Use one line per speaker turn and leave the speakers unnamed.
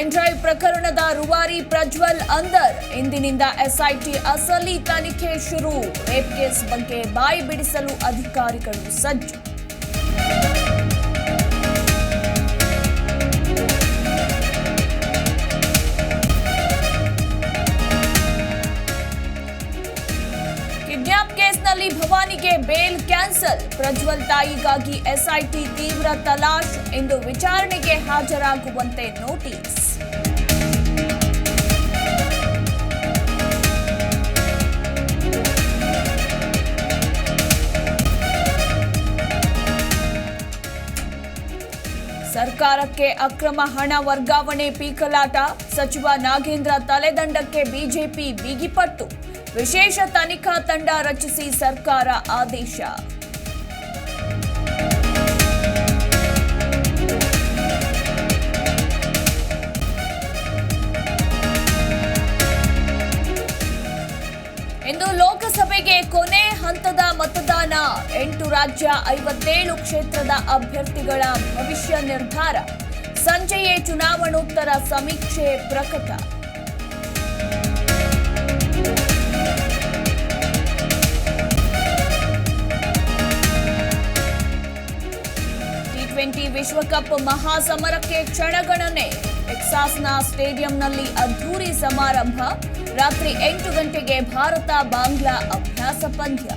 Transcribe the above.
Pen drive ಪ್ರಕರಣದ ರೂವಾರಿ ಪ್ರಜ್ವಲ್ ಅಂದರ್. ಇಂದಿನಿಂದ ಎಸ್ಐಟಿ ಅಸಲಿ ತನಿಖೆ ಶುರು. ರೇಪ್ ಕೇಸ್ ಬಗ್ಗೆ ಬಾಯಿ ಬಿಡಿಸಲು ಅಧಿಕಾರಿಗಳು ಸಜ್ಜು. ಕಿಡ್ನಾಪ್ ಕೇಸ್ನಲ್ಲಿ ಭವಾನಿಗೆ ಬೇಲ್ ಕ್ಯಾನ್ಸಲ್. ಪ್ರಜ್ವಲ್ ತಾಯಿಗಾಗಿ ಎಸ್ಐಟಿ ತೀವ್ರ ತಲಾಶ್ ಎಂದು ವಿಚಾರಣೆಗೆ ಹಾಜರಾಗುವಂತೆ ನೋಟಿಸ್. ಸರ್ಕಾರಕ್ಕೆ ಅಕ್ರಮ ಹಣ ವರ್ಗಾವಣೆ ಪೀಕಲಾಟ. ಸಚಿವ ನಾಗೇಂದ್ರ ತಲೆದಂಡಕ್ಕೆ ಬಿಜೆಪಿ ಬಿಗಿಪಟ್ಟು ವಿಶೇಷ ತನಿಖಾ ತಂಡ ರಚಿಸಿ ಸರ್ಕಾರ ಆದೇಶ. ಇಂದು ಲೋಕಸಭೆಗೆ ಕೊನೆ ಹಂತದ ರಾಜ್ಯ ಐವತ್ತೇಳು ಕ್ಷೇತ್ರದ ಅಭ್ಯರ್ಥಿಗಳ ಭವಿಷ್ಯ ನಿರ್ಧಾರ. ಸಂಜೆಯೇ ಚುನಾವಣೋತ್ತರ ಸಮೀಕ್ಷೆ ಪ್ರಕಟ. ಟಿ ಟ್ವೆಂಟಿ ವಿಶ್ವಕಪ್ ಮಹಾಸಮರಕ್ಕೆ ಕ್ಷಣಗಣನೆ. ಟೆಕ್ಸಾಸ್ನ ಸ್ಟೇಡಿಯಂನಲ್ಲಿ ಅದ್ಧೂರಿ ಸಮಾರಂಭ. ರಾತ್ರಿ ಎಂಟು ಗಂಟೆಗೆ ಭಾರತ ಬಾಂಗ್ಲಾ ಅಭ್ಯಾಸ ಪಂದ್ಯ.